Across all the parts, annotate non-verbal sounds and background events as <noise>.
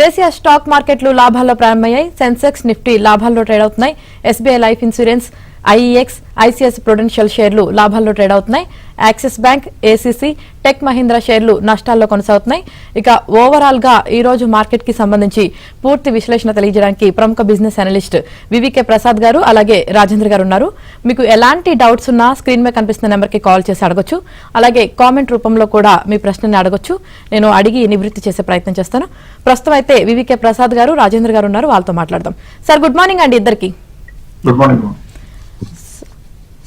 దేశీయ స్టాక్ మార్కెట్లు లాభాల్లో ప్రారంభమయ్యాయి. సెన్సెక్స్ నిఫ్టీ లాభాల్లో ట్రేడ్ అవుతున్నాయి. SBI life insurance IEX ICICI Prudential షేర్లు లాభాల్లో ట్రేడ్ అవుతున్నాయి. Axis bank ACC Tech Mahindra షేర్లు నష్టాల్లో కొనసాగుతున్నాయి. ఇక ఓవరాల్గా ఈ రోజు మార్కెట్కి సంబంధించి పూర్తి విశ్లేషణ తెలియజేయడానికి ప్రముఖ బిజినెస్ అనలిస్ట్ వివికే ప్రసాద్ గారు అలాగే రాజేంద్ర గారు ఉన్నారు. మీకు ఎలాంటి డౌట్స్ ఉన్నా స్క్రీన్ మీద కనిపిస్తున్న నెంబర్కి కాల్ చేసి అడగొచ్చు. అలాగే కామెంట్ రూపంలో కూడా మీ ప్రశ్నని అడగొచ్చు. నేను అడిగి నివృత్తి చేసే ప్రయత్నం చేస్తాను. ప్రస్తుతం అయితే వివికే ప్రసాద్ గారు రాజేంద్ర గారు ఉన్నారు. వాళ్ళతో మాట్లాడదాం. సార్ గుడ్ మార్నింగ్ అండి ఇద్దరికి. Good morning.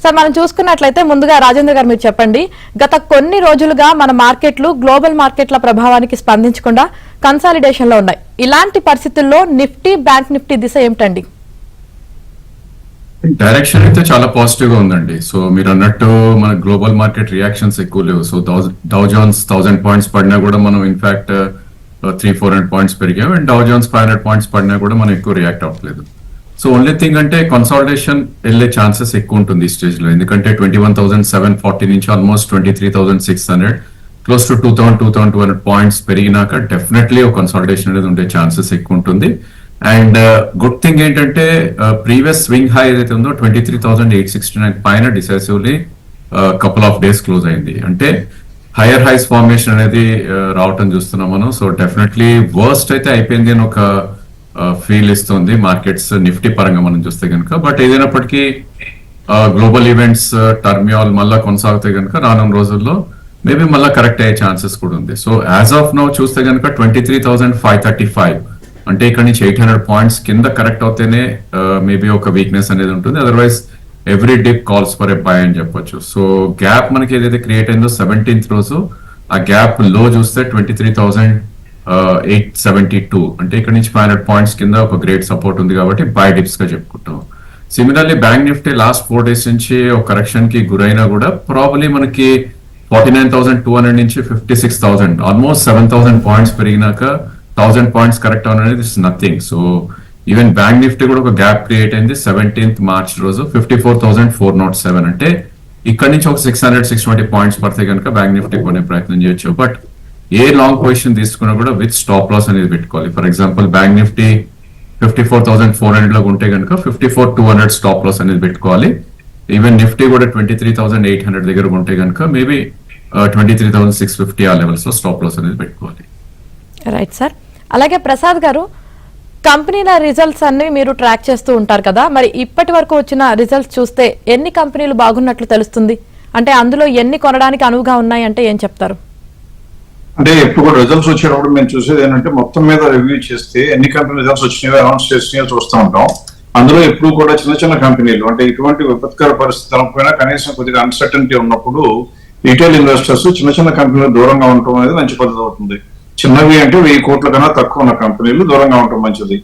సార్ మనం చూసుకున్నట్లయితే ముందుగా రాజేంద్ర గారు మీరు చెప్పండి. గత కొన్ని రోజులుగా మన మార్కెట్లు గ్లోబల్ మార్కెట్ల ప్రభావానికి స్పందించకుండా కన్సాలిడేషన్లో ఉన్నాయి. ఇలాంటి పరిస్థితుల్లో నిఫ్టీ బ్యాంక్ నిఫ్టీ దిశ ఏమిటండి? డైరెక్షన్ అయితే చాలా పాజిటివ్గా ఉందండి. సో మీరు అన్నట్టు మన గ్లోబల్ మార్కెట్ రియాక్షన్స్ ఎక్కువ లేవు. So Dow Jones thousand points పడినా కూడా మనం in fact three four hundred points పెరిగాం. And Dow Jones five hundred points పడినా కూడా మనం ఎక్కువ రియాక్ట్ అవ్వట్లేదు. సో ఓన్లీ థింగ్ అంటే కన్సాలిడేషన్ వెళ్ళే ఛాన్సెస్ ఎక్కువ ఉంటుంది ఈ స్టేజ్లో. ఎందుకంటే twenty one thousand seven forty నుంచి almost twenty three thousand six hundred close to two thousand two thousand two hundred points పెరిగినాక డెఫినెట్లీ ఒక కన్సాలిడేషన్ అనేది ఉండే ఛాన్సెస్ ఎక్కువ ఉంటుంది. అండ్ గుడ్ థింగ్ ఏంటంటే ప్రీవియస్ స్వింగ్ హై ఏదైతే ఉందో twenty three thousand eight sixty nine పైన decisively couple of days close అయింది. అంటే హైయర్ హైస్ ఫార్మేషన్ అనేది uh, రావటం చూస్తున్నాం మనం. సో డెఫినెట్లీ వర్స్ట్ అయితే అయిపోయింది అని ఒక ఫీల్ ఇస్తుంది. మార్కెట్స్ నిఫ్టీ పరంగా మనం చూస్తే కనుక బట్ ఏదైనప్పటికీ గ్లోబల్ ఈవెంట్స్ టర్మియాల్ మళ్ళా కొనసాగితే కనుక రానున్న రోజుల్లో మేబీ మళ్ళీ కరెక్ట్ అయ్యే ఛాన్సెస్ కూడా ఉంది. సో యాజ్ ఆఫ్ నౌ చూస్తే కనుక twenty three thousand five thirty five అంటే ఇక్కడ నుంచి ఎయిట్ హండ్రెడ్ పాయింట్స్ కింద కరెక్ట్ అవుతేనే మేబీ ఒక వీక్నెస్ అనేది ఉంటుంది. Otherwise every dip calls for a buy అని చెప్పొచ్చు. సో గ్యాప్ మనకి ఏదైతే క్రియేట్ అయిందో సెవెంటీన్త్ రోజు ఆ గ్యాప్లో చూస్తే twenty three thousand eight seventy two అంటే ఇక్కడ నుంచి ఫైవ్ హండ్రెడ్ పాయింట్స్ కింద ఒక గ్రేట్ సపోర్ట్ ఉంది కాబట్టి బై డిప్స్గా చెప్పుకుంటాం. Similarly bank Nifty last four days నుంచి ఒక కరెక్షన్కి గురైనా కూడా ప్రాబలీ మనకి forty nine thousand two hundred నుంచి fifty six thousand almost seven thousand points పెరిగినాక థౌసండ్ పాయింట్స్ కరెక్ట్ అవడం అనేది it's nothing so even bank Nifty కూడా ఒక గ్యాప్ క్రియేట్ అయింది. సెవెంటీన్త్ మార్చ్ రోజు fifty four thousand four nought seven అంటే ఇక్కడ నుంచి ఒక six hundred six twenty points పడితే కనుక బ్యాంక్ నిఫ్టీ కొనే ప్రయత్నం చేయొచ్చు. బట్ ఏ లాంగ్ పొజిషన్ తీసుకున్నా కూడా విత్ స్టాప్ లాస్ అనేది పెట్టుకోవాలి. For example bank Nifty fifty four thousand four హండ్రెడ్లో ఉంటే కనుక fifty four two hundred stop loss అనేది పెట్టుకోవాలి. ఈవెన్ నిఫ్టీ కూడా twenty three thousand eight hundred దగ్గర ఉంటే కనుక maybe twenty three thousand six fifty ఆ లెవెల్స్లో స్టాప్ లాస్ అనేది పెట్టుకోవాలి. రైట్ సార్ అలాగే ప్రసాద్ గారు కంపెనీల రిజల్ట్స్ అన్ని మీరు ట్రాక్ చేస్తూ ఉంటారు కదా మరి ఇప్పటి వరకు వచ్చిన రిజల్ట్స్ చూస్తే ఎన్ని కంపెనీలు బాగున్నట్లు తెలుస్తుంది? అంటే అందులో ఎన్ని కొనడానికి అనువుగా ఉన్నాయి అంటే ఏం చెప్తారు? అంటే ఎప్పుడు కూడా రిజల్ట్స్ వచ్చేటప్పుడు మేము చూసేది ఏంటంటే మొత్తం మీద రివ్యూ చేస్తే ఎన్ని కంపెనీ రిజల్ట్స్ వచ్చినాయో అనౌన్స్ చేసినాయో చూస్తూ ఉంటాం. అందులో ఎప్పుడు కూడా చిన్న చిన్న కంపెనీలు అంటే ఇటువంటి విపత్కర పరిస్థితి అనకపోయినా కనీసం కొద్దిగా అన్సర్టనిటీ ఉన్నప్పుడు రిటైల్ ఇన్వెస్టర్స్ చిన్న చిన్న కంపెనీలు దూరంగా ఉండటం అనేది మంచి పద్ధతి అవుతుంది. చిన్నవి అంటే వెయ్యి కోట్ల కన్నా తక్కువ ఉన్న కంపెనీలు దూరంగా ఉండటం మంచిది.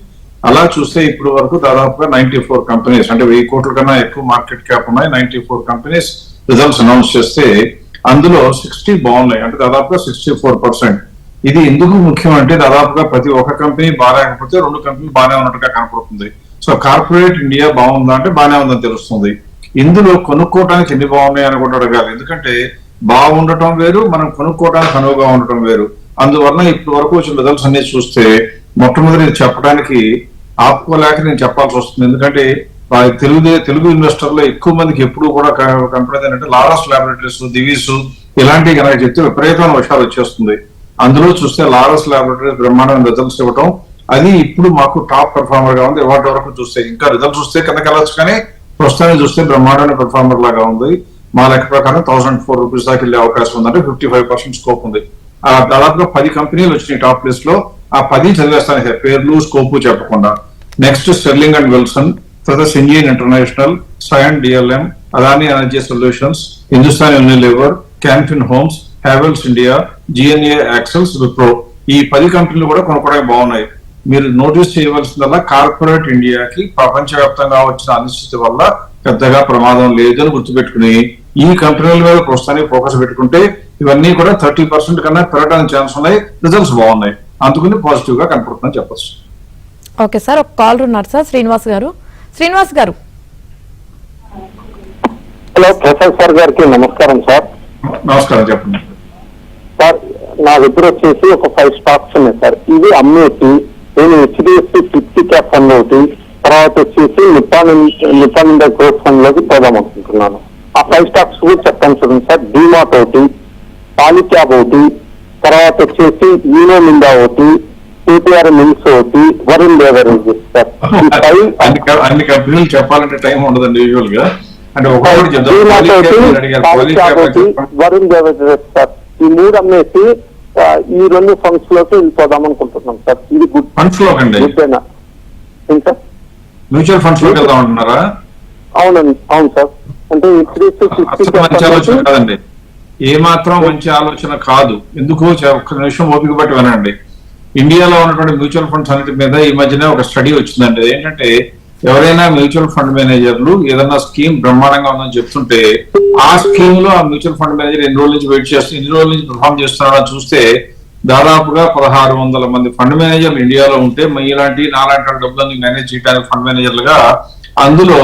అలా చూస్తే ఇప్పుడు వరకు దాదాపుగా నైన్టీ ఫోర్ కంపెనీస్ అంటే వెయ్యి కోట్ల కన్నా ఎక్కువ మార్కెట్ క్యాప్ ఉన్నాయి. Ninety four companies results announce చేస్తే అందులో సిక్స్టీ బాగున్నాయి. అంటే దాదాపుగా సిక్స్టీ ఫోర్ పర్సెంట్ ఇది ఎందుకు ముఖ్యం అంటే దాదాపుగా ప్రతి ఒక్క కంపెనీ బాగాలేకపోతే రెండు కంపెనీ బాగానే ఉన్నట్టుగా కనపడుతుంది. సో కార్పొరేట్ ఇండియా బాగుందా అంటే బాగానే ఉందని తెలుస్తుంది. ఇందులో కొనుక్కోవడానికి ఎన్ని బాగున్నాయి అని కూడా అడగాలి. ఎందుకంటే బాగుండటం వేరు మనం కొనుక్కోవడానికి అనువుగా ఉండటం వేరు. అందువలన ఇప్పటి వరకు వచ్చిన రిజల్ట్స్ అన్ని చూస్తే మొట్టమొదటి చెప్పడానికి ఆపుకోలేక నేను చెప్పాల్సి వస్తుంది. ఎందుకంటే తెలుగు తెలుగు ఇన్వెస్టర్లో ఎక్కువ మందికి ఎప్పుడు కూడా క- కనపడేది ఏంటంటే లారస్ లాబొరేటరీస్ దివీస్ ఇలాంటివి కనుక చెప్తే విపరీతమైన విషయాలు వచ్చేస్తుంది. అందులో చూస్తే లారస్ ల్యాబొరేటరీస్ బ్రహ్మాండమైన రిజల్ట్స్ ఇవ్వటం అది ఇప్పుడు మాకు టాప్ పెర్ఫార్మర్గా ఉంది. ఇవాటి వరకు చూస్తే ఇంకా రిజల్ట్స్ చూస్తే కిందకి వెళ్ళచ్చు కానీ ప్రస్తుతానికి చూస్తే బ్రహ్మాండమైన పెర్ఫార్మర్ లాగా ఉంది. మా లెక్క ప్రకారం థౌసండ్ ఫోర్ రూపీస్ దాకా వెళ్ళే అవకాశం ఉందంటే ఫిఫ్టీ ఫైవ్ పర్సెంట్ స్కోప్ ఉంది. ఆ దాదాపుగా పది కంపెనీలు వచ్చినాయి టాప్ లిస్ట్లో. ఆ పది చదివేస్తాను పేర్లు స్కోపు చెప్పకుండా. నెక్స్ట్ స్టెర్లింగ్ అండ్ విల్సన్ తర్వాత Syngene International Cyient DLM Adani Energy Solutions Hindustan Unilever Can Fin Homes Havells India GNA Axles Wipro. ఈ పది కంపెనీలు కూడా కొనుక్కోవడానికి బాగున్నాయి. మీరు నోటీస్ చేయవలసిందల్లా కార్పొరేట్ ఇండియాకి ప్రపంచవ్యాప్తంగా వచ్చిన అనిశ్చితి వల్ల పెద్దగా ప్రమాదం లేదని గుర్తుపెట్టుకుని ఈ కంపెనీల మీద ప్రస్తుతానికి ఫోకస్ పెట్టుకుంటే ఇవన్నీ కూడా థర్టీ పర్సెంట్ కన్నా పెరగడానికి ఛాన్స్ ఉన్నాయి రిజల్ట్స్ బాగున్నాయి. అందుకని పాజిటివ్గా కనపడుతుందని చెప్పచ్చు. ఓకే సార్ ఒక కాల్ ఉన్నారు సార్ శ్రీనివాస్ గారు. శ్రీనివాస్ గారు. హలో ప్రసాద్ సార్ గారికి నమస్కారం సార్. నమస్కారం చెప్పండి. సార్ నా దగ్గర వచ్చేసి ఒక ఫైవ్ స్టాక్స్ ఉన్నాయి సార్. ఇవి అమ్మేసి నేను హెచ్డిఎఫ్సి ఫిఫ్టీ క్యాప్ ఫండ్ ఒకటి తర్వాత వచ్చేసి నిపాన్ నిపాన్ ఇండియా గ్రోత్ ఫండ్లోకి పోదాం అనుకుంటున్నాను. ఆ ఫైవ్ స్టాక్స్ కూడా చెప్తాను చూడండి సార్. డీమార్ట్ ఒకటి పాలిక్యాబ్ ఒకటి తర్వాత వచ్చేసి యూనో మిండా ఒకటి కేటీఆర్ మిల్స్ ఒకటి వరుణ్ ఫైవ్ అన్ని కంపెనీలు చెప్పాలంటే టైం ఉండదండి యూజువల్గా అంటే ఒకటి. వరుణ్ బేవరేజెస్ సార్ ఈ మూడు అమ్మేసి ఈ రెండు ఫండ్స్లోకి వెళ్ళిపోదాం అనుకుంటున్నాం సార్. ఇది గుడ్. ఫండ్స్లో గుడ్డేనా ఇంకా మ్యూచువల్ ఫండ్స్లోకి వెళ్దాం అంటున్నారా? అవునండి. అవును సార్. అంటే ఏ మాత్రం మంచి ఆలోచన కాదు. ఎందుకు ఒక్క నిమిషం ఓపిక పట్టి వినండి. ఇండియాలో ఉన్నటువంటి మ్యూచువల్ ఫండ్స్ అన్నిటి మీద ఈ మధ్యనే ఒక స్టడీ వచ్చిందండి. ఏంటంటే ఎవరైనా మ్యూచువల్ ఫండ్ మేనేజర్లు ఏదన్నా స్కీమ్ బ్రహ్మాండంగా ఉందని చెప్తుంటే ఆ స్కీమ్లో ఆ మ్యూచువల్ ఫండ్ మేనేజర్ ఎన్ని రోజుల నుంచి వెయిట్ చేస్తూ ఎన్ని రోజుల నుంచి పర్ఫామ్ చేస్తున్నారో చూస్తే దాదాపుగా పదహారు వందల మంది ఫండ్ మేనేజర్లు ఇండియాలో ఉంటే మీ ఇలాంటి నాలాంటి వాళ్ళ మేనేజ్ చేయడానికి ఫండ్ మేనేజర్లుగా అందులో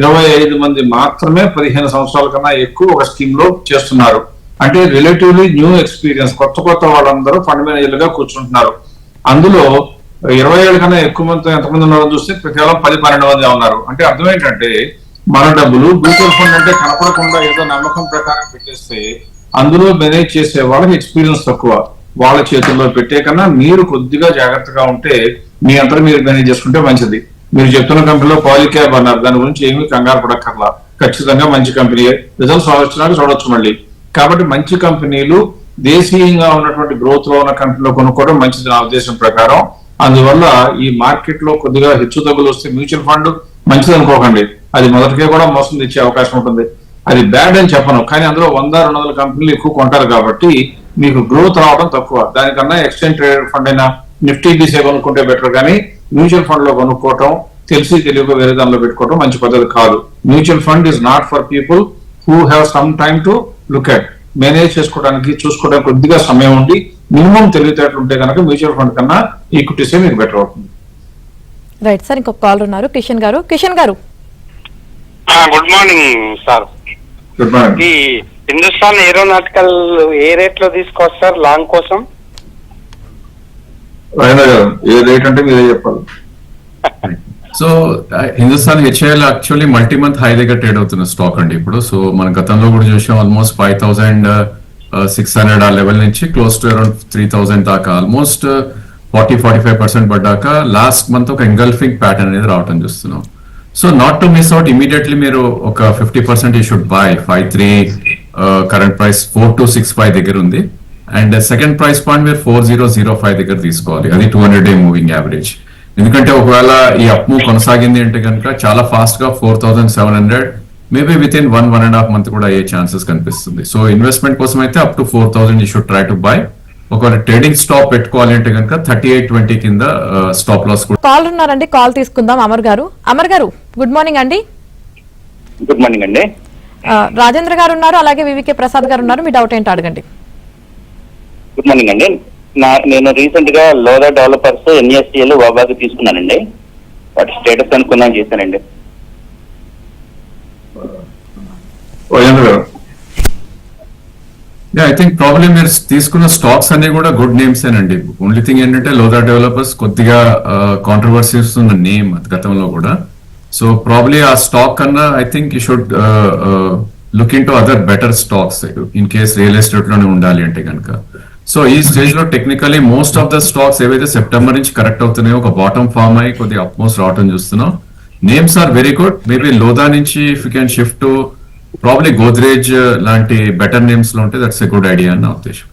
ఇరవై ఐదు మంది మాత్రమే పదిహేను సంవత్సరాల కన్నా ఎక్కువ ఒక స్కీమ్లో చేస్తున్నారు. అంటే రిలేటివ్లీ న్యూ ఎక్స్పీరియన్స్ కొత్త కొత్త వాళ్ళందరూ ఫండ్ మేనేజర్లుగా కూర్చుంటున్నారు. అందులో ఇరవై ఏళ్ళ కన్నా ఎక్కువ మంది ఎంతమంది ఉన్నారో చూస్తే కేవలం పది పన్నెండు మంది ఉన్నారు. అంటే అర్థం ఏంటంటే మన డబ్బులు మ్యూచువల్ ఫండ్ అంటే కనపడకుండా ఏదో నమ్మకం ప్రకారం పెట్టేస్తే అందులో మేనేజ్ చేసే వాళ్ళకి ఎక్స్పీరియన్స్ తక్కువ. వాళ్ళ చేతుల్లో పెట్టే కన్నా మీరు కొద్దిగా జాగ్రత్తగా ఉంటే మీ అంతా మీరు మేనేజ్ చేసుకుంటే మంచిది. మీరు చెప్తున్న కంపెనీలో పాలిక్యాబ్ అన్నారు. దాని గురించి ఏమీ కంగారు పడక్కర్లా. ఖచ్చితంగా మంచి కంపెనీ రిజల్ట్స్ వచ్చినాక చూడొచ్చు మళ్ళీ. కాబట్టి మంచి కంపెనీలు దేశీయంగా ఉన్నటువంటి గ్రోత్లో ఉన్న కంపెనీలో కొనుక్కోవడం మంచిది నా ఉద్దేశం ప్రకారం. అందువల్ల ఈ మార్కెట్లో కొద్దిగా హెచ్చు తగ్గులు వస్తే మ్యూచువల్ ఫండ్ మంచిది అనుకోకండి. అది మొదటికే కూడా మోసం తెచ్చే అవకాశం ఉంటుంది. అది బ్యాడ్ అని చెప్పను. కానీ అందులో వంద రెండు వందల కంపెనీలు ఎక్కువ కొంటారు కాబట్టి మీకు గ్రోత్ రావడం తక్కువ. దానికన్నా ఎక్స్చేంజ్ ట్రేడెడ్ ఫండ్ అయినా నిఫ్టీ డీసే కొనుక్కుంటే బెటర్ కానీ మ్యూచువల్ ఫండ్లో కొనుక్కోవటం తెలిసి తెలియక వేరే దానిలో పెట్టుకోవడం మంచి పద్ధతి కాదు. Mutual fund is not for people who have some time to look at manage చేసుకోవడానికి చూసుకోవడానికి కొద్దిగా సమయం ఉండి మినిమం తెలివితేటలు ఉంటే కనుక మ్యూచువల్ ఫండ్ కన్నా ఈక్విటీసే మీకు బెటర్ అవుతుంది. రైట్ సార్ ఇంకొక కాల్ ఉన్నారు. Kishan garu. Kishan garu. Good morning sir. Good morning. ఈ హిందుస్థాన్ ఏరోనాటికల్ ఏ రేట్లో తీసుకొస్తారు లాంగ్ కోసం? ఏ రేట్ అంటే మీరే చెప్పాలి. <laughs> So Hindustan HIL actually multi month high దగ్గర ట్రేడ్ అవుతున్న స్టాక్ అండి ఇప్పుడు. సో మన గతంలో కూడా చూసాం almost five thousand six hundred ఆ లెవెల్ నుంచి close to around three thousand దాకా almost forty forty five percent పడ్డాక లాస్ట్ మంత్ ఒక ఎంగల్ఫింగ్ ప్యాటర్న్ అనేది రావటం చూస్తున్నాం. So not to miss out immediately మీరు ఒక fifty percent you should buy five three current price four two six five దగ్గర ఉంది. అండ్ సెకండ్ ప్రైస్ పాయింట్ మీరు ఫోర్ జీరో జీరో ఫైవ్ దగ్గర తీసుకోవాలి. అది two hundred day moving average ఎందుకంటే ఒకవేళ ఈ అప్ మూవ్ కొనసాగింది అంటే కనుక చాలా ఫాస్ట్గా four thousand seven hundred maybe within one one and half month కూడా అయ్యే ఛాన్సెస్ కనిపిస్తుంది. సో ఇన్వెస్ట్మెంట్ కోసం అయితే up to four thousand you should try to buy ఒకవేళ ట్రేడింగ్ స్టాప్ పెట్టుకోవాలి అంటే కనుక థర్టీ ఎయిట్ ట్వంటీ కింద స్టాప్ లాస్ కూడా. కాల్ ఉన్నారండి కాల్ తీసుకుందాం అమర్ గారు. అమర్ గారు గుడ్ మార్నింగ్ అండి. గుడ్ మార్నింగ్ అండి. రాజేంద్ర గారు ఉన్నారు అలాగే వివికే ప్రసాద్ గారు ఉన్నారు. మీ డౌట్ ఏంటో అడగండి. గుడ్ మార్నింగ్ అండి. నా నేను రీసెంట్గా లోదా డెవలపర్స్ ఎన్ఎస్టీఎల్ వాబాకి తీసుకున్నానండి. వాటి స్టేటస్ అనుకుందాం చేశానండి. ఐ థింక్ ప్రాబ్లమ్ మీరు తీసుకున్న స్టాక్స్ అన్ని కూడా గుడ్ నేమ్స్ అండి ఓన్లీ థింగ్ ఏంటంటే లోదా డెవలపర్స్ కొద్దిగా కాంట్రవర్సీస్ ఉన్న నేమ్ గతంలో కూడా. సో ప్రాబ్లీ ఆ స్టాక్ కన్నా I think you should look into other better stocks in case real ఎస్టేట్లోనే ఉండాలి అంటే కనుక సో ఈ స్టేజ్లో technically most of the stocks ఏవైతే సెప్టెంబర్ నుంచి కరెక్ట్ అవుతున్నాయో ఒక బాటమ్ ఫామ్ అయ్యి కొద్దిగా అప్మోస్ట్ రావటం చూస్తున్నాం. Names are very good maybe Lodha నుంచి if you can shift to probably Godrej లాంటి బెటర్ నేమ్స్లో ఉంటే దట్స్ ఎ గుడ్ ఐడియా అని నా ఉద్దేశం.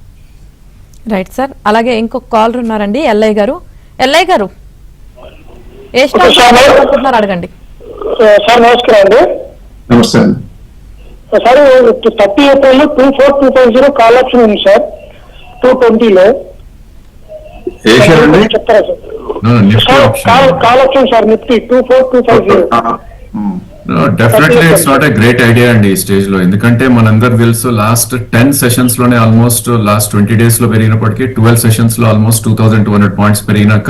రైట్ సార్ అలాగే ఇంకొక కాల్ ఉన్నారండి ఎల్ఐ గారు. ఎల్ఐ గారు ఏ స్టాక్ అనుకుంటున్నారు అడగండి. సార్ నమస్కారం అండి. నమస్తే అండి. Sir thirty April two four two five zero call option ఉంది సార్ టూ ట్వంటీలో ఏ షేర్ అండి? చెప్తారా sir Nifty sir call option call option sir Nifty two four two five zero. Definitely it's not a great idea అండి ఈ స్టేజ్లో ఎందుకంటే మనందరు తెలుసు లాస్ట్ టెన్ సెషన్స్లోనే ఆల్మోస్ట్ లాస్ట్ ట్వంటీ డేస్లో పెరిగినప్పటికీ twelve సెషన్స్లో almost two thousand two hundred points పెరిగినాక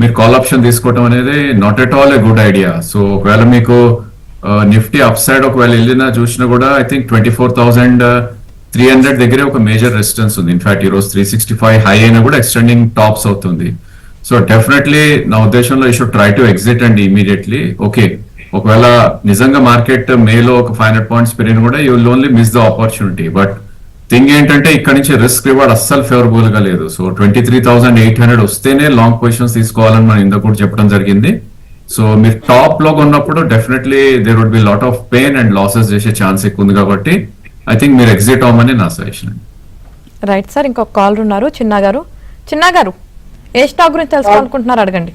మీరు కాల్ ఆప్షన్ తీసుకోవడం అనేది not at all a good idea so ఒకవేళ మీకు నిఫ్టీ అప్ సైడ్ ఒకవేళ వెళ్ళినా చూసినా కూడా I think twenty four thousand three hundred దగ్గరే ఒక మేజర్ రెసిస్టెన్స్ ఉంది. ఇన్ఫాక్ట్ ఈ రోజు త్రీ సిక్స్టీ ఫైవ్ హై అయినా కూడా ఎక్స్టెండింగ్ టాప్స్ అవుతుంది. సో డెఫినెట్లీ నా ఉద్దేశంలో ఈ should try to exit and immediately okay ఒకవేళ నిజంగా మార్కెట్ మేలో ఒక ఫైవ్ హండ్రెడ్ పాయింట్స్ పెరిగిన కూడా you will only miss the opportunity but thing ఏంటంటే ఇక్కడ నుంచి రిస్క్ రివార్డ్ అస్సలు ఫేవరబుల్గా లేదు. So twenty three thousand eight hundred వస్తేనే లాంగ్ పొజిషన్స్ తీసుకోవాలని మనం ఇందాక కూడా చెప్పడం జరిగింది. సో మీరు టాప్లో ఉన్నప్పుడు definitely there would be lot of pain and losses చేసే ఛాన్స్ ఎక్కువ ఉంది కాబట్టి ఐ థింక్ మీరు ఎగ్జిట్ అవ్వమని నా సజెషన్ రైట్ సార్ ఇంకొక కాల్ ఉన్నారు చిన్న గారు. చిన్న గారు ఏ స్టాక్ గురించి తెలుసుకోవాలనుకుంటున్నారు అడగండి.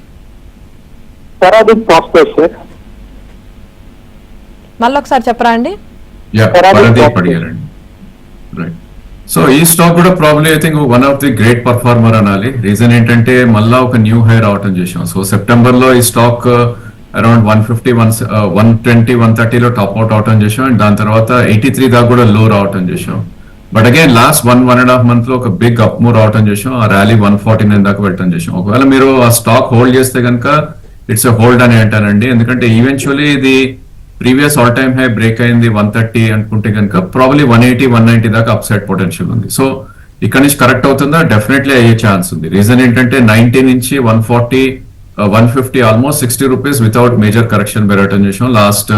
మళ్ళీ ఒకసారి చెప్పరా అండి? సో ఈ స్టాక్ కూడా probably I think one of the great performer అనాలి. రీజన్ ఏంటంటే మళ్ళా ఒక న్యూ హై రావటం చేసాం సో సెప్టెంబర్లో ఈ stock around one fifty one one twenty one థర్టీలో top out అవటం చేసాం అండ్ దాని తర్వాత ఎయిటీ త్రీ దాకా కూడా లో రావటం చేసాం but again last one one and half మంత్లో ఒక బిగ్ అప్ మూవ్ రావటం చేసాం ఆ ర్యాలీ వన్ ఫార్టీ నైన్ దాకా వెళ్ళటం చేసాం ఒకవేళ మీరు ఆ స్టాక్ హోల్డ్ చేస్తే కనుక ఇట్స్ ఎ హోల్డ్ అని అంటానండి ఎందుకంటే ఈవెన్చువల్లీ ఇది previous all time high break అయింది వన్ థర్టీ అనుకుంటే కనుక probably one eighty one ninety దాకా అప్ సైడ్ పొటెన్షియల్ ఉంది. సో ఇక్కడ నుంచి కరెక్ట్ అవుతుందా? డెఫినెట్లీ అయ్యే ఛాన్స్ ఉంది. రీజన్ ఏంటంటే నైన్టీ నుంచి one forty one fifty almost sixty rupees without major correction పెరగటం చేసాం లాస్ట్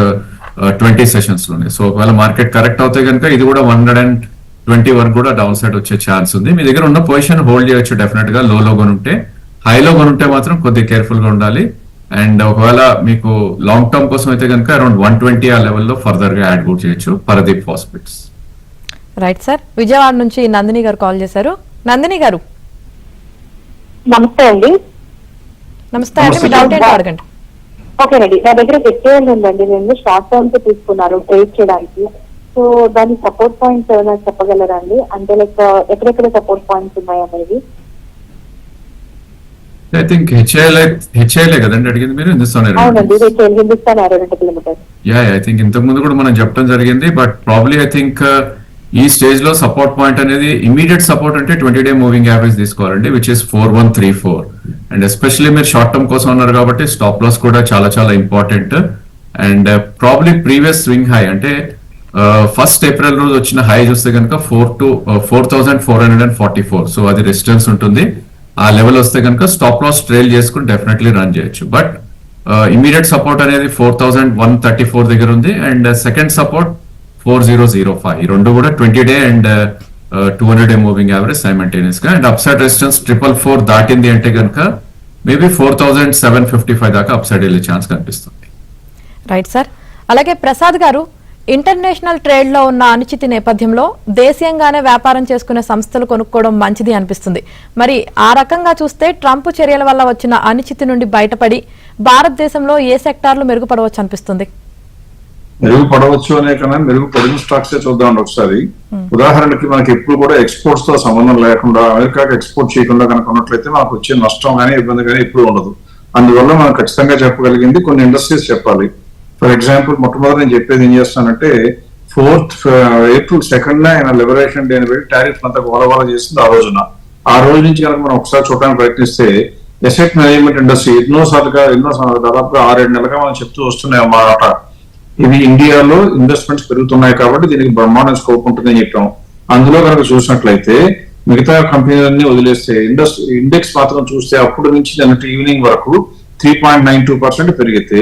ట్వంటీ సెషన్స్లోనే. సో ఒకవేళ మార్కెట్ కరెక్ట్ అవుతే కనుక ఇది కూడా వన్ హండ్రెడ్ అండ్ ట్వంటీ వరకు కూడా డౌన్ సైడ్ వచ్చే ఛాన్స్ ఉంది. మీ దగ్గర ఉన్న పొజిషన్ హోల్డ్ చేయొచ్చు డెఫినెట్గా లో లో కొనుంటే. హైలో కొనుంటే మాత్రం కొద్దిగా కేర్ఫుల్గా ఉండాలి. అండ్ ఒకవేళ మీకు లాంగ్ టర్మ్ కోసం అయితే కనుక అరౌండ్ వన్ ట్వంటీ ఆ లెవెల్లో ఫర్దర్గా యాడ్ కూడా చేయొచ్చు. Paradeep hospitals right sir Vijayawada నుంచి నందిని గారు కాల్ చేశారు. నందిని గారు. నమస్తే అండి. నమస్తే అండి మీ డౌట్ ఏంటో అడగండి. ఓకేనండి నా దగ్గర హెచ్ఏఎల్ ఉందండి. నేను షార్ట్ టర్మ్కి తీసుకున్నాను ట్రేడ్ చేయడానికి. సో దాని సపోర్ట్ పాయింట్స్ ఏమైనా చెప్పగలరా అండి అంటే లైక్ ఎక్కడెక్కడ సపోర్ట్ పాయింట్స్ ఉన్నాయి అనేది? ఐ థింక్ హెచ్ఐఎల్ హెచ్ఐఎల్ కదండి అడిగింది మీరు? హిందుస్థాన్ యా ఐ థింక్ ఇంతకు ముందు కూడా మనం చెప్పడం జరిగింది బట్ ప్రాబ్లీ ఐ థింక్ ఈ స్టేజ్లో సపోర్ట్ పాయింట్ అనేది ఇమీడియట్ సపోర్ట్ అంటే ట్వంటీ డే మూవింగ్ యావరేజ్ తీసుకోవాలండి which is four one three four and especially మీరు షార్ట్ టర్మ్ కోసం ఉన్నారు కాబట్టి స్టాప్ లాస్ కూడా చాలా చాలా important and probably previous swing high అంటే uh, ఫస్ట్ ఏప్రిల్ రోజు వచ్చిన హై చూస్తే కనుక four two four thousand four hundred and forty four so అది రెసిస్టెన్స్ ఉంటుంది. ఆ లెవెల్ వస్తే కనుక స్టాప్ లాస్ ట్రైల్ చేసుకుని డెఫినెట్లీ రన్ చేయొచ్చు. బట్ ఇమీడియట్ సపోర్ట్ అనేది four thousand one thirty four దగ్గర ఉంది. And second support four zero zero five ఈ రెండు కూడా twenty day and two hundred day moving average సైమంటేనియస్గా and upside resistance triple four దాటింది అంటే కనుక maybe four thousand seven fifty five దాకా upside వెళ్ళే ఛాన్స్ కనిపిస్తుంది. రైట్ సార్ అలాగే ప్రసాద్ గారు ఇంటర్నేషనల్ ట్రేడ్లో ఉన్న అనిశ్చితి నేపథ్యంలో దేశీయంగానే వ్యాపారం చేసుకునే సంస్థలు కొనుక్కోవడం మంచిది అనిపిస్తుంది. మరి ఆ రకంగా చూస్తే ట్రంప్ చర్యల వల్ల వచ్చిన అనుచితి నుండి బయటపడి భారతదేశంలో ఏ సెక్టార్లు మెరుగుపడవచ్చు అనిపిస్తుంది? మెరుగుపడవచ్చు అనే కన్నా మెరుగుపడిన స్టాక్స్ చూద్దాం ఒకసారి. ఉదాహరణకి మనకి ఎప్పుడు కూడా ఎక్స్పోర్ట్స్తో సంబంధం లేకుండా అమెరికాకి ఎక్స్పోర్ట్ చేయకుండా కనుక ఉన్నట్లయితే మనకు వచ్చే నష్టం కానీ ఇబ్బంది కానీ ఎప్పుడు ఉండదు. అందువల్ల మనం ఖచ్చితంగా చెప్పగలిగింది కొన్ని ఇండస్ట్రీస్ చెప్పాలి. ఫర్ ఎగ్జాంపుల్ మొట్టమొదటి నేను చెప్పేది ఏం చేస్తానంటే ఫోర్త్ ఏప్రిల్ సెకండ్ ఆయన లిబరేషన్ డే అని పెట్టి టారిఫ్ అంతా గోలగోల చేసింది ఆ రోజున. ఆ రోజు నుంచి కనుక మనం ఒకసారి చూడడానికి ప్రయత్నిస్తే ఎసెట్ మేనేజ్మెంట్ ఇండస్ట్రీ ఎన్నో సార్లుగా ఎన్నో సార్లు దాదాపుగా ఆరేడు నెలలుగా మనం చెప్తూ వస్తున్నాయి అన్నమాట. ఇవి ఇండియాలో ఇన్వెస్ట్మెంట్స్ పెరుగుతున్నాయి కాబట్టి దీనికి బ్రహ్మాండ స్కోప్ ఉంటుందని చెప్పాం. అందులో కనుక చూసినట్లయితే మిగతా కంపెనీలన్నీ వదిలేస్తే ఇండస్ ఇండెక్స్ మాత్రం చూస్తే అప్పుడు నుంచి నిన్నటి ఈవినింగ్ వరకు three point nine two percent పెరిగితే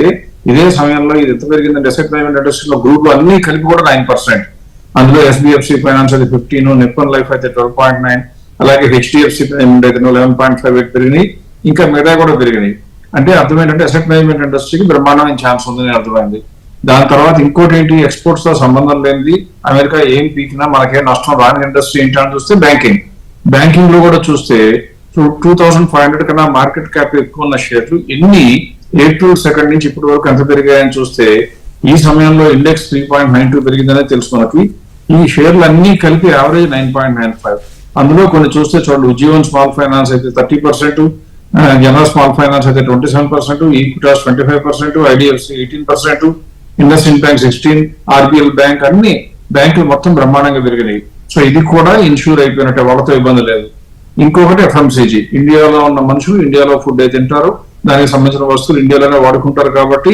ఇదే సమయంలో ఇది ఎంత పెరిగిందంటే అసెట్ మేనేజ్మెంట్ ఇండస్ట్రీలో గ్రూప్ అన్ని కలిపి కూడా నైన్ పర్సెంట్ అందులో ఎస్బిఎఫ్సి ఫైనాన్స్ అయితే ఫిఫ్టీన్ నిప్పన్ లైఫ్ అయితే ట్వెల్వ్ పాయింట్ నైన్ అలాగే హెచ్డిఎఫ్సి అయితే లెవెన్ పాయింట్ ఫైవ్ ఎయిట్ పెరిగినాయి ఇంకా మిగతా కూడా పెరిగినాయి. అంటే అర్థం ఏంటంటే అసెట్ మేనేజ్మెంట్ ఇండస్ట్రీకి బ్రహ్మాండమైన ఛాన్స్ ఉందని అర్థమైంది. దాని తర్వాత ఇంకోటి ఏంటి? ఎక్స్పోర్ట్స్తో సంబంధం లేనిది. అమెరికా ఏం పీకినా మనకేం నష్టం రాని ఇండస్ట్రీ ఏంటి అని చూస్తే బ్యాంకింగ్ బ్యాంకింగ్లో కూడా చూస్తే టూ థౌసండ్ ఫైవ్ హండ్రెడ్ కన్నా మార్కెట్ క్యాప్ ఎక్కువ ఉన్న షేర్లు ఎన్ని ఏప్రిల్ సెకండ్ నుంచి ఇప్పటి వరకు ఎంత పెరిగాయని చూస్తే ఈ సమయంలో index three point nine two పెరిగిందనే తెలుసు మనకి. ఈ షేర్లు అన్ని కలిపి average nine point nine five అందులో కొన్ని చూస్తే చూడండి. ఉజ్జీవన్ స్మాల్ ఫైనాన్స్ అయితే thirty percent general small finance అయితే twenty seven percent Equitas twenty five percent IDFC eighteen percent IndusInd bank sixteen RBL bank అన్ని బ్యాంకులు మొత్తం బ్రహ్మాండంగా పెరిగినాయి. సో ఇది కూడా ఇన్సూర్ అయిపోయినట్టే వాళ్ళతో ఇబ్బంది లేదు. ఇంకొకటి ఎఫ్ఎంసీజీ. ఇండియాలో ఉన్న మనుషులు ఇండియాలో ఫుడ్ అయితే తింటారు? దానికి సంబంధించిన వస్తువులు ఇండియాలోనే వాడుకుంటారు కాబట్టి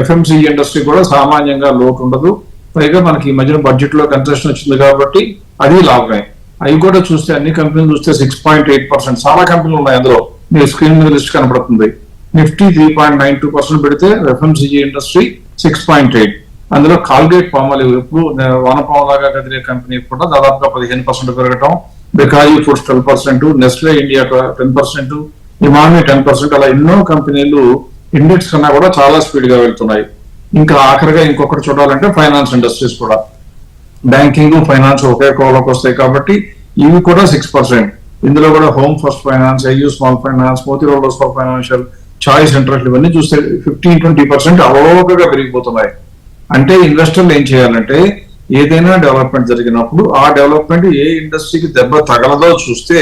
ఎఫ్ఎంసీజీ ఇండస్ట్రీ కూడా సామాన్యంగా లోటు ఉండదు. పైగా మనకి ఈ మధ్యన బడ్జెట్లో కన్సెషన్ వచ్చింది కాబట్టి అది లాభమే. అవి కూడా చూస్తే అన్ని కంపెనీలు చూస్తే సిక్స్ పాయింట్ ఎయిట్ పర్సెంట్. చాలా కంపెనీలు ఉన్నాయి అందులో. మీ స్క్రీన్ మీద లిస్ట్ కనబడుతుంది Nifty three point nine two percent పెడితే FMCG industry six point eight. అందులో కాల్గేట్ పామాలివ్ ఎప్పుడు వానపామలాగా కదిలే కంపెనీ కూడా దాదాపుగా పదిహేను పర్సెంట్ పెరగటం Bikaji Foods twelve percent Nestle India ten percent Emami ten percent అలా ఎన్నో కంపెనీలు ఇండెక్స్ కన్నా కూడా చాలా స్పీడ్గా వెళ్తున్నాయి. ఇంకా ఆఖరిగా ఇంకొకటి చూడాలంటే ఫైనాన్స్ ఇండస్ట్రీస్ కూడా. బ్యాంకింగ్ ఫైనాన్స్ ఒకే కోలోకి వస్తాయి కాబట్టి ఇవి కూడా సిక్స్ పర్సెంట్. ఇందులో కూడా home first finance AU small finance మోతిరోల్ small financial choice interest ఇవన్నీ చూస్తే ఫిఫ్టీన్ ట్వంటీ పర్సెంట్ అవలోకగా పెరిగిపోతున్నాయి. అంటే ఇన్వెస్టర్లు ఏం చేయాలంటే ఏదైనా డెవలప్మెంట్ జరిగినప్పుడు ఆ డెవలప్మెంట్ ఏ ఇండస్ట్రీకి దెబ్బ తగలదో చూస్తే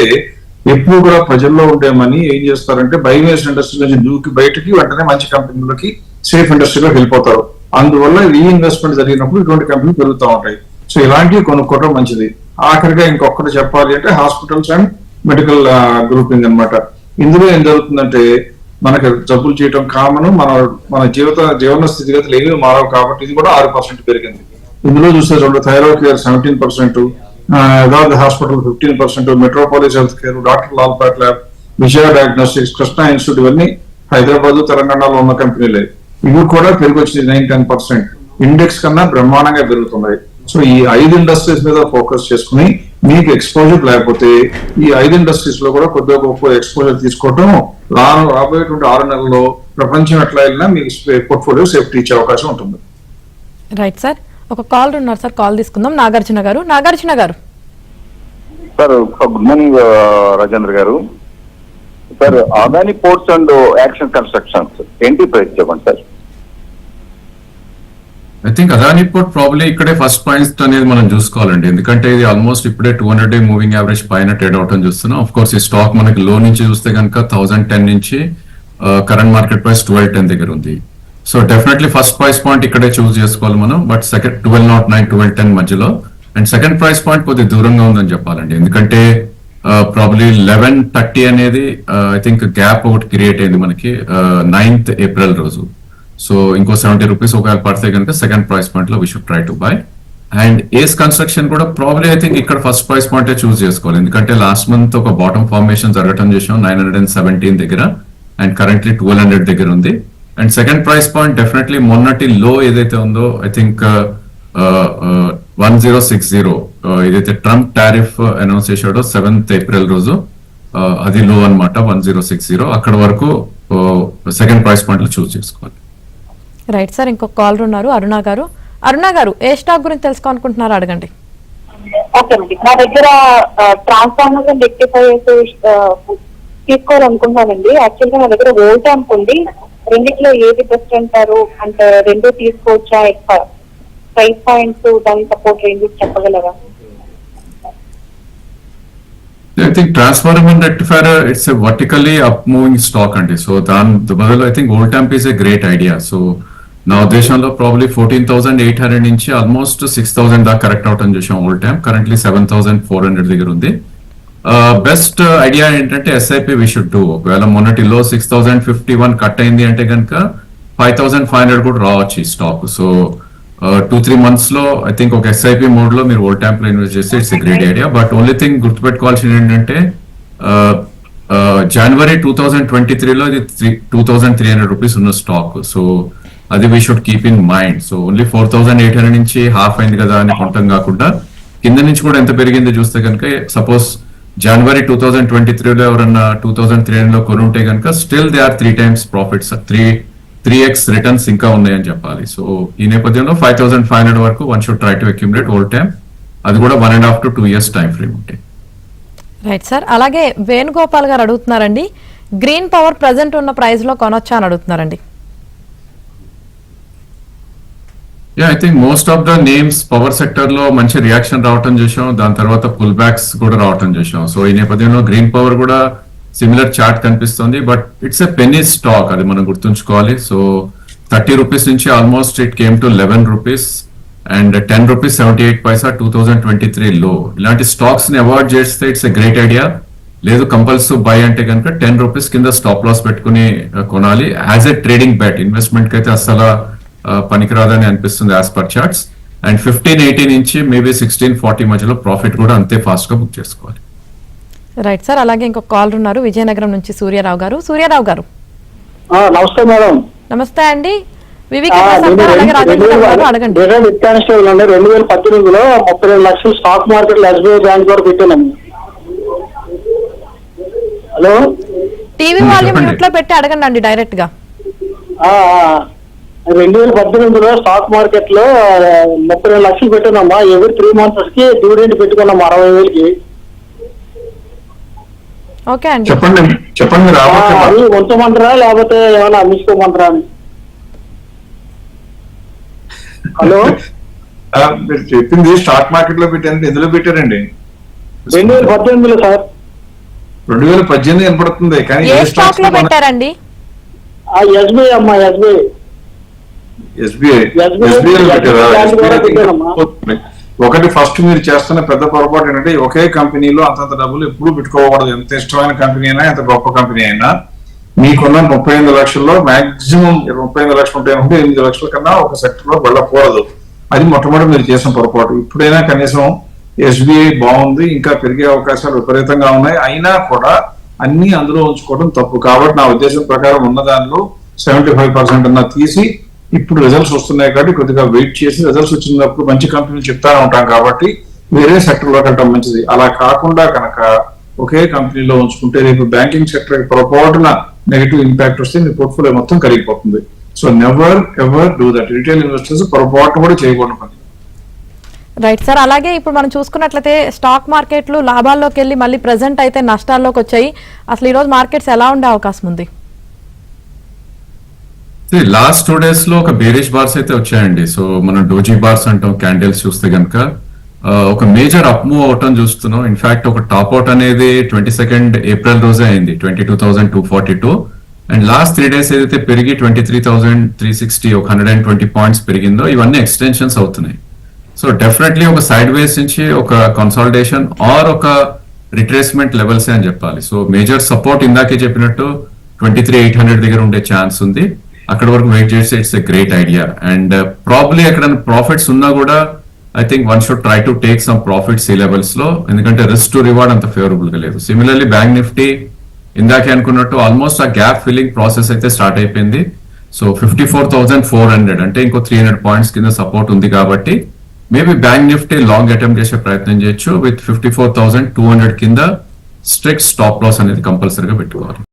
ఎప్పుడు కూడా ప్రజల్లో ఉండే మనీ ఏం చేస్తారంటే బయోమేస్ ఇండస్ట్రీ నుంచి దూకి బయటకి వెంటనే మంచి కంపెనీలకి సేఫ్ ఇండస్ట్రీలోకి వెళ్ళిపోతారు. అందువల్ల రీఇన్వెస్ట్మెంట్ జరిగినప్పుడు ఇటువంటి కంపెనీలు పెరుగుతూ ఉంటాయి. సో ఇలాంటివి కొనుక్కోవడం మంచిది. ఆఖరిగా ఇంకొకటి చెప్పాలి అంటే హాస్పిటల్స్ అండ్ మెడికల్ గ్రూపింగ్ అనమాట ఇందులో ఏం జరుగుతుందంటే మనకి జబ్బులు చేయటం కామన్ మన మన జీవిత జీవన స్థితిగతులు ఏమీ మారవు కాబట్టి ఇది కూడా ఆరు పర్సెంట్ పెరిగింది. ఇందులో చూస్తే చూడండి thyroid care seventeen percent Yatharth hospital fifteen percent Metropolis health care doctor Lal path lab Vijaya diagnostics Krishna institute ఇవన్నీ హైదరాబాద్ తెలంగాణలో ఉన్న కంపెనీలే. ఇవి కూడా పెరిగొచ్చింది నైన్ టెన్ పర్సెంట్. ఇండెక్స్ కన్నా బ్రహ్మాండంగా పెరుగుతున్నాయి. సో ఈ ఐదు ఇండస్ట్రీస్ మీద ఫోకస్ చేసుకుని మీకు ఎక్స్పోజర్ లేకపోతే ఈ ఐదు ఇండస్ట్రీస్లో కూడా కొద్దిగా గొప్ప ఎక్స్పోజర్ తీసుకోవటం రాను రాబోయేటువంటి ఆరు నెలల్లో ప్రపంచం ఎట్లా వెళ్ళినా మీకు పోర్ట్ఫోలియో సేఫ్టీ ఇచ్చే అవకాశం ఉంటుంది. రైట్ సార్ ఒక కాల్ ఉన్నారు సార్ కాల్ తీసుకుందాం. నాగార్జున గారు. నాగార్జున గారు. సార్ గుడ్ మార్నింగ్ రాజేంద్ర గారు. Sir Adani ports and action constructions ఏంటి ప్రైస్ చెప్పండి sir I think Adani port probably ఇక్కడే ఫస్ట్ పాయింట్ అనేది మనం చూసుకోవాలండి. ఎందుకంటే ఇది ఆల్మోస్ట్ ఇప్పుడే two hundred day moving average పైన ట్రేడ్ అవటం చూస్తున్నాం. ఆఫ్ కోర్స్ ఈ స్టాక్ మనకి లో నుంచి చూస్తే కనుక థౌసండ్ టెన్ నుంచి current market price twelve ten దగ్గర ఉంది. So definitely first price point ఇక్కడే చూస్ చేసుకోవాలి మనం. But second twelve not nine twelve ten మధ్యలో. అండ్ సెకండ్ ప్రైస్ పాయింట్ కొద్దిగా దూరంగా ఉందని చెప్పాలండి. ఎందుకంటే ప్రాబ్లీ లెవెన్ థర్టీ అనేది ఐ థింక్ గ్యాప్ ఒకటి క్రియేట్ అయింది మనకి uh, నైన్త్ ఏప్రిల్ రోజు. సో ఇంకో సెవెంటీ రూపీస్ ఒకవేళ పడితే కనుక సెకండ్ ప్రైస్ పాయింట్లో we should try to buy and Ace construction కూడా ప్రాబ్లీ ఐ థింక్ ఇక్కడ ఫస్ట్ ప్రైస్ పాయింట్ చూస్ చేసుకోవాలి. ఎందుకంటే లాస్ట్ మంత్ ఒక బాటమ్ ఫార్మేషన్ జరగటం చేసాం నైన్ హండ్రెడ్ అండ్ సెవెంటీన్ దగ్గర. అండ్ కరెంట్లీ ట్వెల్వ్ హండ్రెడ్ దగ్గర ఉంది. And second price point definitely మొన్నటి లో ఏదైతే ఉందో I think one zero six zero ఏదైతే ట్రంప్ టారిఫ్ అనౌన్స్ చేశాడో సెవెంత్ ఏప్రిల్ రోజు uh, అది లో అన్నమాట వన్ జీరో సిక్స్ జీరో అక్కడ వరకు సెకండ్ ప్రైస్ పాయింట్లో చూస్ చేసుకోవాలి. రైట్ సార్ ఇంకొక కాల్ ఉన్నారు. అరుణ గారు. అరుణ గారు ఏ స్టాక్ గురించి తెలుసుకోవాలనుకుంటున్నారో అడగండి. ఓకే అండి. నా దగ్గర ట్రాన్స్ఫార్మర్ అండ్ రెక్టిఫైర్స్ తీసుకోవాలనుకుంటున్నానండి. యాక్చువల్గా నా దగ్గర ఓల్డ్ ట్యాంప్ ఉంది. రెండిట్లో ఏది బెస్ట్ అంటారు? అంటే రెండు తీసుకోవచ్చా? ప్రైస్ పాయింట్స్ దాని సపోర్ట్ రేంజ్ చెప్పగలరా? I think transformer and rectifier it's a vertically up moving stock అండి సో దాని బదులు I think old temp is a great idea so నా ఉద్దేశంలో probably fourteen thousand eight hundred నుంచి ఆల్మోస్ట్ సిక్స్ థౌసండ్ దాకా correct అవటం చూసాం old time currently seven thousand four hundred దగ్గర ఉంది. బెస్ట్ ఐడియా ఏంటంటే ఎస్ఐపి వి షుడ్ డూ ఒకవేళ మొన్నటిలో six thousand fifty one cut అయింది అంటే కనుక ఫైవ్ థౌసండ్ ఫైవ్ హండ్రెడ్ కూడా రావచ్చు ఈ స్టాక్ సో టూ త్రీ మంత్స్లో ఐ థింక్ ఒక ఎస్ఐపి మోడ్లో మీరు ఓల్డ్ టైం లో ఇన్వెస్ట్ చేస్తే it's great idea but only thing గుర్తుపెట్టుకోవాల్సింది ఏంటంటే జనవరి టూ థౌసండ్ ట్వంటీ త్రీలో ఇది two thousand three hundred rupees ఉన్న స్టాక్ సో అది we should keep in mind so only four thousand eight hundred నుంచి హాఫ్ అయింది కదా అని కొనటం కాకుండా కింద నుంచి కూడా ఎంత పెరిగిందో చూస్తే కనుక సపోజ్ జనవరి టూ థౌసండ్ ట్వంటీ త్రీలో ఎవరన్నా టూ థౌసండ్ త్రీ హండ్రెడ్లో కొనుంటే కనుక still they are three times profits three three X returns ఇంకా ఉన్నాయని చెప్పాలి. సో ఈ నేపథ్యంలో ఫైవ్ థౌసండ్ ఫైవ్ హండ్రెడ్ వరకు one should try to accumulate old time అది కూడా one and half to two years time frame ఉంటాయి రైట్ సార్ అలాగే వేణుగోపాల్ గారు అడుగుతున్నారండి గ్రీన్ పవర్ ప్రజెంట్ ఉన్న ప్రైస్లో కొనొచ్చా అని అడుగుతున్నారండి. Yeah I think most of the names power సెక్టర్లో మంచి రియాక్షన్ రావటం చూసాం దాని తర్వాత పుల్ బ్యాక్స్ కూడా రావటం చూసాం సో ఈ నేపథ్యంలో గ్రీన్ పవర్ కూడా సిమిలర్ చార్ట్ కనిపిస్తుంది. But it's a penny stock అది మనం గుర్తుంచుకోవాలి. సో థర్టీ రూపీస్ నుంచి almost it came to eleven rupees and ten rupees seventy eight paisa two thousand twenty three లో ఇలాంటి స్టాక్స్ని అవాయిడ్ చేస్తే ఇట్స్ ఎ గ్రేట్ ఐడియా లేదు కంపల్సరీ బై అంటే కనుక టెన్ రూపీస్ కింద స్టాప్ లాస్ పెట్టుకుని uh, కొనాలి. యాజ్ ఎ ట్రేడింగ్ బ్యాట్ ఇన్వెస్ట్మెంట్కి అయితే అసలు పనికిరాదని అనిపిస్తుంది as per charts and fifteen eighty నుంచి మేబీ సిక్స్టీన్ ఫార్టీ మధ్యలో ప్రాఫిట్ కూడా అంతే ఫాస్ట్గా బుక్ చేసుకోవాలి. రైట్ సార్ అలాగే ఇంకొక కాలర్ ఉన్నారు. విజయనగరం నుంచి సూర్యారావు గారు. సూర్యారావు గారు. నమస్తే మేడం. నమస్తే అండి. రెండు వేల పద్దెనిమిదిలో ముప్పై రెండు లక్షలు స్టాక్ మార్కెట్ ఎస్బీఐ బ్యాంక్ పెట్టాను హలో టీవీ వాల్యూమ్ చెప్పండి. మ్యూట్లో పెట్టి అడగండి అండి డైరెక్ట్గా. రెండు వేల పద్దెనిమిదిలో స్టాక్ మార్కెట్లో ముప్పై రెండు లక్షలు పెట్టానమ్మా. ఎవరి త్రీ మంత్స్కి డివిడెంట్ పెట్టుకున్నాం అరవై వేలకి? ఓకే అండి. చెప్పండి చెప్పండి అది ఉంచమంటారా లేకపోతే ఏమైనా అమ్మించుకోమంటారా అని? హలో? మీరు చెప్పింది స్టాక్ మార్కెట్లో పెట్టారంటే ఎందులో పెట్టారండి? రెండు వేల పద్దెనిమిదిలో సార్. రెండు వేల పద్దెనిమిది కనపడుతుంది కానీ ఏ స్టాక్లో పెట్టారండి? ఆ ఎస్బీఐ అమ్మా ఎస్బీఐ. ఎస్బీఐ ఎస్బీఐ పెట్టారా. ఒకటి ఫస్ట్ మీరు చేస్తున్న పెద్ద పొరపాటు ఏంటంటే ఒకే కంపెనీలో అంతంత డబ్బులు ఎప్పుడు పెట్టుకోకూడదు. ఎంత ఇష్టమైన కంపెనీ అయినా ఎంత గొప్ప కంపెనీ అయినా. మీకున్న ముప్పై ఎనిమిది లక్షల్లో మాక్సిమం ముప్పై ఎనిమిది లక్షలు ఉంటాయి అనుకుంటే ఎనిమిది లక్షల కన్నా ఒక సెక్టర్లో వెళ్ళకూడదు. అది మొట్టమొదటి మీరు చేసిన పొరపాటు. ఇప్పుడైనా కనీసం ఎస్బీఐ బాగుంది ఇంకా పెరిగే అవకాశాలు విపరీతంగా ఉన్నాయి. అయినా కూడా అన్ని అందులో ఉంచుకోవడం తప్పు. కాబట్టి నా ఉద్దేశం ప్రకారం ఉన్న దానిలో సెవెంటీ ఫైవ్ పర్సెంట్ అన్న తీసి ఇప్పుడు రిజల్ట్స్ వస్తున్నాయి కాబట్టి కొద్దిగా వెయిట్ చేసి రిజల్ట్స్ వచ్చినప్పుడు మంచి కంపెనీలు చెప్తానే ఉంటాం కాబట్టి వేరే సెక్టర్లోకి వెళ్ళడం మంచిది. అలా కాకుండా కనుక ఒకే కంపెనీలో ఉంచుకుంటే రేపు బ్యాంకింగ్ సెక్టర్ పొరపాటున నెగిటివ్ ఇంపాక్ట్ వస్తే మీ పోర్ట్ఫోలియో మొత్తం కరిగిపోతుంది. So never ever do that retail investors పొరపాటు కూడా చేయకూడదు పని. రైట్ సార్ అలాగే ఇప్పుడు మనం చూసుకున్నట్లయితే స్టాక్ మార్కెట్లు లాభాల్లోకి వెళ్ళి మళ్ళీ ప్రెజెంట్ అయితే నష్టాల్లోకి వచ్చాయి. అసలు ఈ రోజు మార్కెట్స్ ఎలా ఉండే అవకాశం ఉంది? లాస్ట్ టూ డేస్లో ఒక బేరిష్ బార్స్ అయితే వచ్చాయండి. సో మనం డోజీ బార్స్ అంటాం క్యాండిల్స్ చూస్తే కనుక ఒక మేజర్ అప్ మూవ్ అవటం చూస్తున్నాం. ఇన్ఫాక్ట్ ఒక టాప్ అవుట్ అనేది ట్వంటీ సెకండ్ ఏప్రిల్ రోజే అయింది twenty two thousand two forty two and last three days ఏదైతే పెరిగి twenty three thousand three sixty ఒక హండ్రెడ్ అండ్ ట్వంటీ పాయింట్స్ పెరిగిందో ఇవన్నీ ఎక్స్టెన్షన్స్ అవుతున్నాయి. సో డెఫినెట్లీ ఒక సైడ్ వేస్ నుంచి ఒక కన్సాలిడేషన్ ఆర్ ఒక రిట్రేస్మెంట్ లెవెల్స్ అని చెప్పాలి. సో మేజర్ సపోర్ట్ ఇందాకే చెప్పినట్టు ట్వంటీ త్రీ ఎయిట్ హండ్రెడ్ దగ్గర ఉండే ఛాన్స్ ఉంది. అక్కడ వరకు వెయిట్ చేస్తే it's a great idea and probably అక్కడ ప్రాఫిట్స్ ఉన్నా కూడా I think one should try to take some profits ఈ లెవెల్స్లో. ఎందుకంటే రిస్క్ టు రివార్డ్ అంత ఫేవరబుల్గా లేదు. సిమిలర్లీ బ్యాంక్ నిఫ్టీ ఇందాకే అనుకున్నట్టు ఆల్మోస్ట్ ఆ గ్యాప్ ఫిల్లింగ్ ప్రాసెస్ అయితే స్టార్ట్ అయిపోయింది. So fifty four thousand four hundred అంటే ఇంకో త్రీ హండ్రెడ్ పాయింట్స్ కింద సపోర్ట్ ఉంది కాబట్టి maybe Bank Nifty long attempt చేసే ప్రయత్నం చేయొచ్చు. With fifty four thousand two hundred కింద స్ట్రిక్ట్ స్టాప్ లాస్ అనేది కంపల్సరీగా పెట్టుకోవాలి.